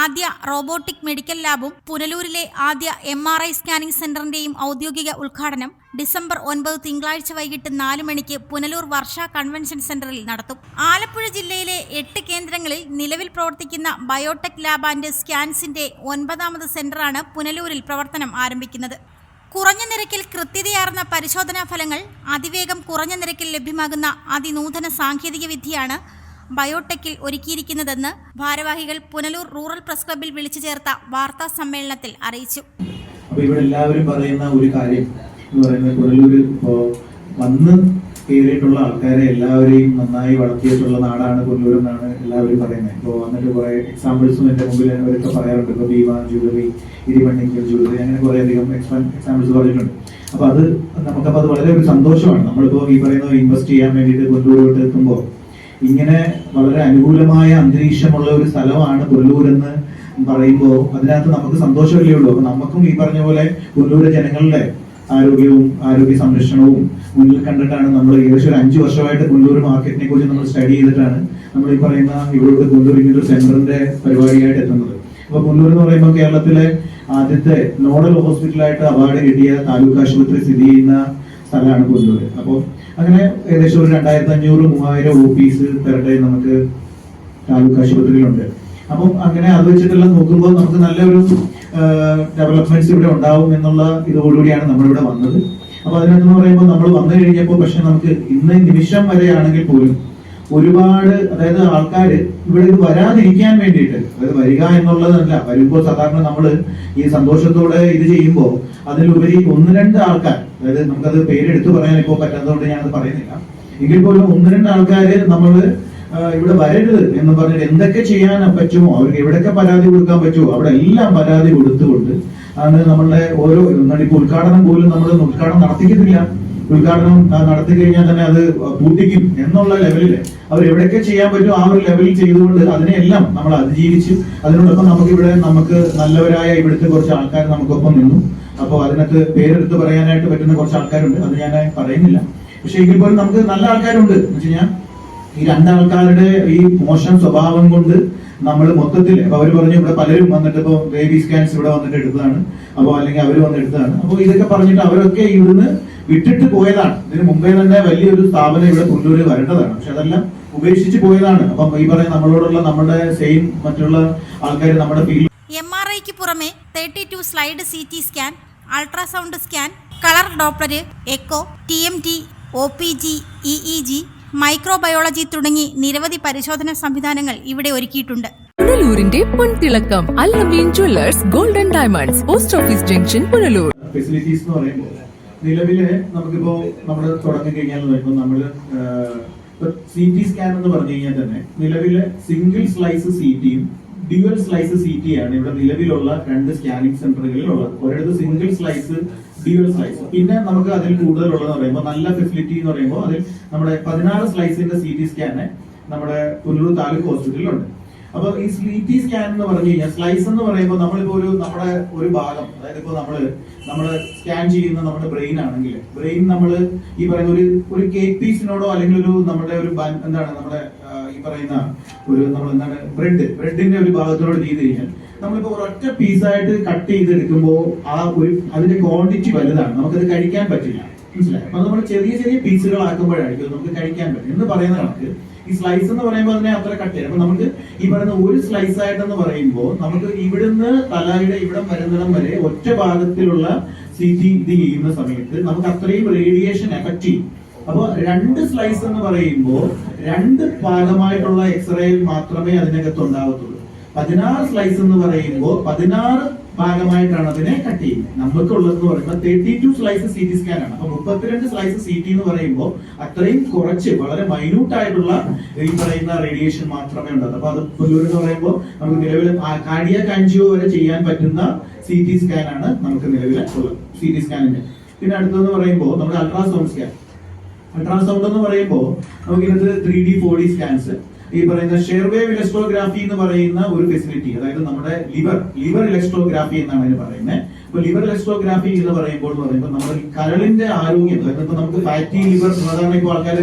ആദ്യ robotic medical ലാബും പുനലൂരിലെ ആദ്യ എം ആർ ഐ സ്കാനിംഗ് സെന്ററിന്റെയും ഔദ്യോഗിക ഉദ്ഘാടനം ഡിസംബർ ഒൻപത് തിങ്കളാഴ്ച വൈകിട്ട് നാല് മണിക്ക് പുനലൂർ വർഷ കൺവെൻഷൻ സെന്ററിൽ നടത്തും. ആലപ്പുഴ ജില്ലയിലെ എട്ട് കേന്ദ്രങ്ങളിൽ നിലവിൽ പ്രവർത്തിക്കുന്ന ബയോടെക് ലാബ് ആൻഡ് സ്കാൻസിന്റെ ഒൻപതാമത് സെന്ററാണ് പുനലൂരിൽ പ്രവർത്തനം ആരംഭിക്കുന്നത്. കുറഞ്ഞ നിരക്കിൽ കൃത്യതയാർന്ന പരിശോധനാ ഫലങ്ങൾ അതിവേഗം കുറഞ്ഞ നിരക്കിൽ ലഭ്യമാകുന്ന അതിനൂതന സാങ്കേതിക വിദ്യയാണ് ബയോടെക്കിൽ ഒരുക്കിയിരിക്കുന്നതെന്ന് ഭാരവാഹികൾ പുനലൂർ റൂറൽ പ്രസ് ക്ലബ്ബിൽ വിളിച്ചു ചേർത്ത വാർത്താ സമ്മേളനത്തിൽ അറിയിച്ചു. അപ്പോൾ എല്ലാവരും പറയുന്ന ഒരു കാര്യം എന്ന് പുനലൂർ വന്ന് കയറിയിട്ടുള്ള ആൾക്കാരെ എല്ലാവരെയും നന്നായി വളർത്തിയിട്ടുള്ള നാടാണ് പുനലൂർ എന്നാണ് എല്ലാവരും പറയുന്നത്. ഇപ്പോൾ വന്നിട്ട് കുറേ എക്സാമ്പിൾസും എന്റെ മുമ്പിൽ അവരൊക്കെ പറയാറുണ്ട്. ഇപ്പോൾ ഭീമ ജ്വല്ലറി ഇരിമണ്ണിക്കൽ ജ്വല്ലറി അങ്ങനെ കുറെ അധികം എക്സാമ്പിൾസ് പറഞ്ഞിട്ടുണ്ട്. അപ്പോൾ അത് നമുക്കപ്പോൾ അത് വളരെ ഒരു സന്തോഷമാണ്. നമ്മളിപ്പോ ഈ പറയുന്ന ഇൻവെസ്റ്റ് ചെയ്യാൻ വേണ്ടിയിട്ട് പുനലൂരോട്ട് എത്തുമ്പോൾ ഇങ്ങനെ വളരെ അനുകൂലമായ അന്തരീക്ഷമുള്ള ഒരു സ്ഥലമാണ് പുനലൂർ എന്ന് പറയുമ്പോൾ അതിനകത്ത് നമുക്ക് സന്തോഷമല്ലേ ഉള്ളൂ? അപ്പൊ നമുക്കും ഈ പറഞ്ഞ പോലെ പുനലൂര് ജനങ്ങളുടെ ആരോഗ്യവും ആരോഗ്യ സംരക്ഷണവും മുന്നിൽ കണ്ടിട്ടാണ് നമ്മൾ ഏകദേശം ഒരു അഞ്ചു വർഷമായിട്ട് പുനലൂർ മാർക്കറ്റിനെ കുറിച്ച് നമ്മൾ സ്റ്റഡി ചെയ്തിട്ടാണ് നമ്മൾ ഈ പറയുന്ന ഇവിടുത്തെ പുനലൂർ ഇങ്ങനെ ഒരു സെന്ററിന്റെ പരിപാടിയായിട്ട് എത്തുന്നത്. അപ്പൊ പുനലൂർ എന്ന് പറയുമ്പോൾ കേരളത്തിലെ ആദ്യത്തെ നോഡൽ ഹോസ്പിറ്റലായിട്ട് അവാർഡ് കിട്ടിയ താലൂക്ക് ആശുപത്രി സ്ഥിതി ചെയ്യുന്ന സ്ഥലമാണ് പുനലൂർ അപ്പോൾ അങ്ങനെ ഏകദേശം ഒരു രണ്ടായിരത്തി അഞ്ഞൂറ് മൂവായിരം ഓഫീസ് പെർ ഡേ നമുക്ക് താലൂക്ക് ആശുപത്രിയിലുണ്ട്. അപ്പം അങ്ങനെ അത് വെച്ചിട്ടെല്ലാം നോക്കുമ്പോൾ നമുക്ക് നല്ലൊരു ഡെവലപ്മെന്റ്സ് ഇവിടെ ഉണ്ടാവും എന്നുള്ള ഇതോടുകൂടിയാണ് നമ്മളിവിടെ വന്നത്. അപ്പൊ അതിനകത്ത് പറയുമ്പോൾ നമ്മൾ വന്നു കഴിഞ്ഞപ്പോൾ പക്ഷെ നമുക്ക് ഇന്ന് നിമിഷം വരെയാണെങ്കിൽ പോലും ഒരുപാട് അതായത് ആൾക്കാർ ഇവിടെ ഇത് വരാതിരിക്കാൻ വേണ്ടിയിട്ട് അതായത് വരിക എന്നുള്ളതല്ല. വരുമ്പോൾ സാധാരണ നമ്മൾ ഈ സന്തോഷത്തോടെ ഇത് ചെയ്യുമ്പോൾ അതിലുപരി ഒന്ന് രണ്ട് ആൾക്കാർ അതായത് നമുക്കത് പേരെടുത്ത് പറയാൻ ഇപ്പോൾ പറ്റാത്തതുകൊണ്ട് ഞാനത് പറയുന്നില്ല. എങ്കിൽ പോലും ഒന്ന് രണ്ട് ആൾക്കാർ നമ്മൾ ഇവിടെ വരരുത് എന്ന് പറഞ്ഞിട്ട് എന്തൊക്കെ ചെയ്യാൻ പറ്റുമോ അവർക്ക് എവിടെയൊക്കെ പരാതി കൊടുക്കാൻ പറ്റുമോ അവിടെ എല്ലാം പരാതി കൊടുത്തുകൊണ്ട് ആണ് നമ്മളുടെ ഓരോ എന്താണ് ഇപ്പൊ ഉദ്ഘാടനം പോലും നമ്മൾ ഉദ്ഘാടനം നടത്തിക്കത്തില്ല. ഉദ്ഘാടനം നടത്തി കഴിഞ്ഞാൽ തന്നെ അത് പൂട്ടിക്കും എന്നുള്ള ലെവലിൽ അവർ എവിടെയൊക്കെ ചെയ്യാൻ പറ്റും ആ ഒരു ലെവലിൽ ചെയ്തുകൊണ്ട് അതിനെല്ലാം നമ്മൾ അതിജീവിച്ച് അതിനോടൊപ്പം നമുക്ക് ഇവിടെ നമുക്ക് നല്ലവരായ ഇവിടുത്തെ കുറച്ച് ആൾക്കാർ നമുക്കൊപ്പം നിന്നു. അപ്പോൾ അതിനകത്ത് പേരെടുത്ത് പറയാനായിട്ട് പറ്റുന്ന കുറച്ച് ആൾക്കാരുണ്ട്. അത് ഞാൻ പറയുന്നില്ല. പക്ഷെ എങ്കിൽ പോലും നമുക്ക് നല്ല ആൾക്കാരുണ്ട്. എന്ന് വെച്ച് കഴിഞ്ഞാൽ ഈ രണ്ടാൾക്കാരുടെ ഈ മോശം സ്വഭാവം കൊണ്ട് നമ്മൾ മൊത്തത്തിൽ അപ്പൊ അവർ പറഞ്ഞു ഇവിടെ പലരും വന്നിട്ട് ഇപ്പോൾ ബേബി സ്കാൻസ് ഇവിടെ വന്നിട്ട് എടുത്തതാണ്. അപ്പോൾ അല്ലെങ്കിൽ അവർ വന്ന് എടുത്തതാണ്. അപ്പോൾ ഇതൊക്കെ പറഞ്ഞിട്ട് അവരൊക്കെ ഇവിടുന്ന് വിട്ടിട്ട് പോയതാണ്. ഇതിന് മുമ്പേ തന്നെ വലിയൊരു സ്ഥാപനം ഇവിടെ കൊണ്ടുവരി വരേണ്ടതാണ്. പക്ഷെ അതെല്ലാം ഉപേക്ഷിച്ച് പോയതാണ്. അപ്പം ഈ പറയുന്ന നമ്മളോടുള്ള നമ്മുടെ സെയിം മറ്റുള്ള ആൾക്കാർ നമ്മുടെ ഫീൽഡ് എം ആർ ഐക്ക് പുറമെ thirty two slice C T scan ultrasound scan colour doppler echo T M T O P G E E G microbiology തുടങ്ങി നിരവധി പരിശോധനാ സംവിധാനങ്ങൾ ഇവിടെ ഒരുക്കിയിട്ടുണ്ട്. പുനലൂരിന്റെ പൊൻതിളക്കം Allameen jewellers golden diamonds post office junction Punalur. Facilities എന്ന് പറയുമ്പോൾ നിലവിൽ നമുക്കിപ്പോ നമ്മൾ തുടങ്ങി കഴിഞ്ഞാൽ നമ്മൾ സി ടി സ്കാൻ എന്ന് പറഞ്ഞു കഴിഞ്ഞാൽ തന്നെ നിലവിലെ സിംഗിൾ സ്ലൈസ് സി ടിയും ഡ്യുവൽ സ്ലൈസ് സി ടി ആണ് ഇവിടെ നിലവിലുള്ള രണ്ട് സ്കാനിങ് സെന്ററുകളിൽ ഉള്ളത് ഒരിടത്ത് സിംഗിൾ സ്ലൈസ് ഡ്യുവൽ സ്ലൈസ് പിന്നെ നമുക്ക് അതിൽ കൂടുതലുള്ളതെന്ന് പറയുമ്പോൾ നല്ല ഫെസിലിറ്റി എന്ന് പറയുമ്പോൾ അതിൽ നമ്മുടെ പതിനാറ് സ്ലൈസിന്റെ സി ടി സ്കാന് നമ്മുടെ പുനലൂർ താലൂക്ക് ഹോസ്പിറ്റലിലുണ്ട് അപ്പൊ ഈ സി ടി സ്കാൻ എന്ന് പറഞ്ഞു കഴിഞ്ഞാൽ സ്ലൈസ് എന്ന് പറയുമ്പോൾ നമ്മളിപ്പോ ഒരു നമ്മുടെ ഒരു ഭാഗം അതായത് ഇപ്പോൾ നമ്മൾ നമ്മൾ സ്കാൻ ചെയ്യുന്ന നമ്മുടെ ബ്രെയിൻ ആണെങ്കിൽ ബ്രെയിൻ നമ്മൾ ഈ പറയുന്ന ഒരു ഒരു കേക്ക് പീസിനോടോ അല്ലെങ്കിൽ ഒരു നമ്മുടെ ഒരു എന്താണ് നമ്മുടെ ഈ പറയുന്ന ഒരു നമ്മൾ എന്താണ് ബ്രെഡ് ബ്രെഡിന്റെ ഒരു ഭാഗത്തിനോട് ചെയ്ത് കഴിഞ്ഞാൽ നമ്മളിപ്പോ ഒരൊറ്റ പീസായിട്ട് കട്ട് ചെയ്തെടുക്കുമ്പോൾ ആ ഒരു അതിന്റെ ക്വാണ്ടിറ്റി വലുതാണ്. നമുക്കത് കഴിക്കാൻ പറ്റില്ല. മനസ്സിലായി? അപ്പൊ നമ്മൾ ചെറിയ ചെറിയ പീസുകൾ പീസുകളാക്കുമ്പോഴായിരിക്കും നമുക്ക് കഴിക്കാൻ പറ്റും. എന്ന് പറയുന്ന കണക്ക് ഈ സ്ലൈസ് എന്ന് പറയുമ്പോൾ അതിനെ അത്ര കട്ട് ചെയ്യാം അപ്പൊ നമുക്ക് ഈ പറയുന്ന ഒരു സ്ലൈസ് ആയിട്ടെന്ന് പറയുമ്പോൾ നമുക്ക് ഇവിടുന്ന് തലയുടെ ഇവിടം വരുന്നിടം വരെ ഒറ്റ ഭാഗത്തിലുള്ള സി ടി ഇത് ചെയ്യുന്ന സമയത്ത് നമുക്ക് അത്രയും റേഡിയേഷൻ എഫക്ട് ചെയ്യും. അപ്പൊ രണ്ട് സ്ലൈസ് എന്ന് പറയുമ്പോൾ രണ്ട് ഭാഗമായിട്ടുള്ള എക്സ്റേയിൽ മാത്രമേ അതിനകത്ത് ഉണ്ടാവത്തുള്ളൂ പതിനാറ് സ്ലൈസ് എന്ന് പറയുമ്പോൾ പതിനാറ് ഭാഗമായിട്ടാണ് അതിനെ കട്ട് ചെയ്യുന്നത്. നമുക്കുള്ളതെന്ന് പറയുമ്പോൾ thirty two slice C T scan ആണ്. അപ്പൊ മുപ്പത്തിരണ്ട് സ്ലൈസ് സി ടി എന്ന് പറയുമ്പോൾ അത്രയും കുറച്ച് വളരെ മൈന്യൂട്ട് ആയിട്ടുള്ള ഈ പറയുന്ന റേഡിയേഷൻ മാത്രമേ ഉണ്ടാകൂ അപ്പൊ അത് പുല്ലൂർ എന്ന് പറയുമ്പോൾ നമുക്ക് നിലവിൽ കാർഡിയാക് കാഞ്ചിയോ വരെ ചെയ്യാൻ പറ്റുന്ന സി ടി സ്കാൻ ആണ് നമുക്ക് നിലവിൽ ഉള്ളത്. സി ടി സ്കാനിന്റെ പിന്നെ അടുത്തതെന്ന് പറയുമ്പോൾ നമ്മുടെ അൾട്രാസൗണ്ട് സ്കാൻ അൾട്രാസൗണ്ട് എന്ന് പറയുമ്പോൾ നമുക്ക് ഇതിനകത്ത് three D four D scans ഈ പറയുന്ന ഷെയർവേവ് ഇലക്ട്രോഗ്രാഫി എന്ന് പറയുന്ന ഒരു ഫെസിലിറ്റി അതായത് നമ്മുടെ ലിവർ ലിവർ ഇലക്ട്രോഗ്രാഫി എന്നാണ് അതിന് പറയുന്നത്. ഇപ്പൊ ലിവർ ഇലക്ട്രോഗ്രാഫി എന്ന് പറയുമ്പോൾ പറയുമ്പോൾ നമ്മുടെ കരളിന്റെ ആരോഗ്യം അതായത് ഇപ്പൊ നമുക്ക് ഫാറ്റി ലിവർ സാധാരണ ഇപ്പോൾ ആൾക്കാർ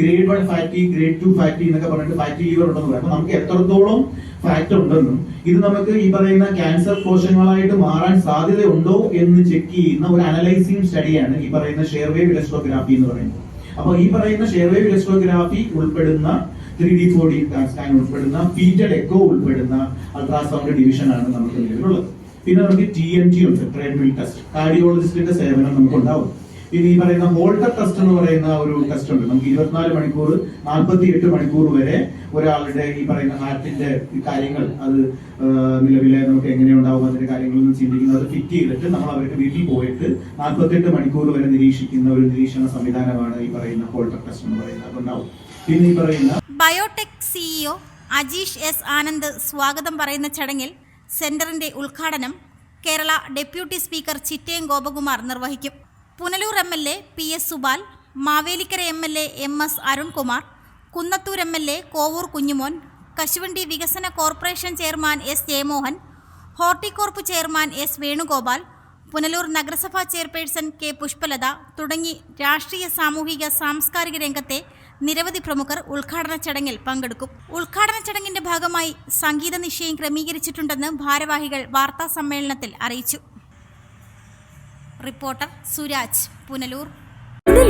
grade one fatty grade two fatty എന്നൊക്കെ പറഞ്ഞിട്ട് ഫാറ്റി ലിവർ ഉണ്ടെന്ന് പറയും അപ്പൊ നമുക്ക് എത്രത്തോളം ഫാറ്റ് ഉണ്ടെന്നും ഇത് നമുക്ക് ഈ പറയുന്ന ക്യാൻസർ കോശങ്ങളായിട്ട് മാറാൻ സാധ്യതയുണ്ടോ എന്ന് ചെക്ക് ചെയ്യുന്ന ഒരു അനലൈസിങ് സ്റ്റഡിയാണ് ഈ പറയുന്ന ഷെയർവേവ് ഇലക്ട്രോഗ്രാഫി എന്ന് പറയുന്നത്. അപ്പൊ ഈ പറയുന്ന ഷെയർവേവ് ഇലക്ട്രോഗ്രാഫി ഉൾപ്പെടുന്ന three D four D scan ഉൾപ്പെടുന്ന ഫീറ്റഡ് എക്കോ ഉൾപ്പെടുന്ന അൾട്രാസൗണ്ട് ഡിവിഷനാണ് നമുക്ക് നിലവിലുള്ളത്. പിന്നെ നമുക്ക് ടി എം ടി ഉണ്ട് ട്രെഡ്മിൽ ടെസ്റ്റ് കാർഡിയോളജിസ്റ്റിന്റെ സേവനം നമുക്ക് ഉണ്ടാവും പിന്നെ ഈ പറയുന്ന ഹോൾട്ടർ ടെസ്റ്റ് എന്ന് പറയുന്ന ഒരു ടെസ്റ്റ് ഉണ്ട്. നമുക്ക് ഇരുപത്തിനാല് മണിക്കൂർ നാൽപ്പത്തി എട്ട് മണിക്കൂർ വരെ ഒരാളുടെ ഈ പറയുന്ന ഹാർട്ടിന്റെ കാര്യങ്ങൾ അത് നിലവിലെ നമുക്ക് എങ്ങനെ ഉണ്ടാവും അതിന്റെ കാര്യങ്ങളൊന്നും ചിന്തിക്കുന്നത് അത് ഫിറ്റ് ചെയ്തിട്ട് നമ്മൾ അവർക്ക് വീട്ടിൽ പോയിട്ട് നാൽപ്പത്തെട്ട് മണിക്കൂർ വരെ നിരീക്ഷിക്കുന്ന ഒരു നിരീക്ഷണ സംവിധാനമാണ് ഈ പറയുന്ന ഹോൾട്ടർ ടെസ്റ്റ് എന്ന് പറയുന്നത്. അതുണ്ടാവും. പിന്നെ ഈ പറയുന്ന biotech CEO Ajeesh S Anand സ്വാഗതം പറയുന്ന ചടങ്ങിൽ സെന്ററിന്റെ ഉദ്ഘാടനം കേരള ഡെപ്യൂട്ടി സ്പീക്കർ ചിറ്റയം ഗോപകുമാർ നിർവഹിക്കും. Punalur M L A P S Subal Mavelikkara M L A M S Arunkumar Kunnathur M L A Kovoor Kunjumon കശുവണ്ടി വികസന corporation chairman S Jayamohan Horticorp chairman S Venugopal Punalur നഗരസഭാ chairperson K Pushpalatha തുടങ്ങി രാഷ്ട്രീയ സാമൂഹിക സാംസ്കാരിക രംഗത്തെ നിരവധി പ്രമുഖർ ഉദ്ഘാടന ചടങ്ങിൽ പങ്കെടുക്കും. ഉദ്ഘാടന ചടങ്ങിന്റെ ഭാഗമായി സംഗീത നിശ്ചയം ക്രമീകരിച്ചിട്ടുണ്ടെന്ന് ഭാരവാഹികൾ വാർത്താ സമ്മേളനത്തിൽ അറിയിച്ചു. റിപ്പോർട്ടർ സുരാജ് പുനലൂർ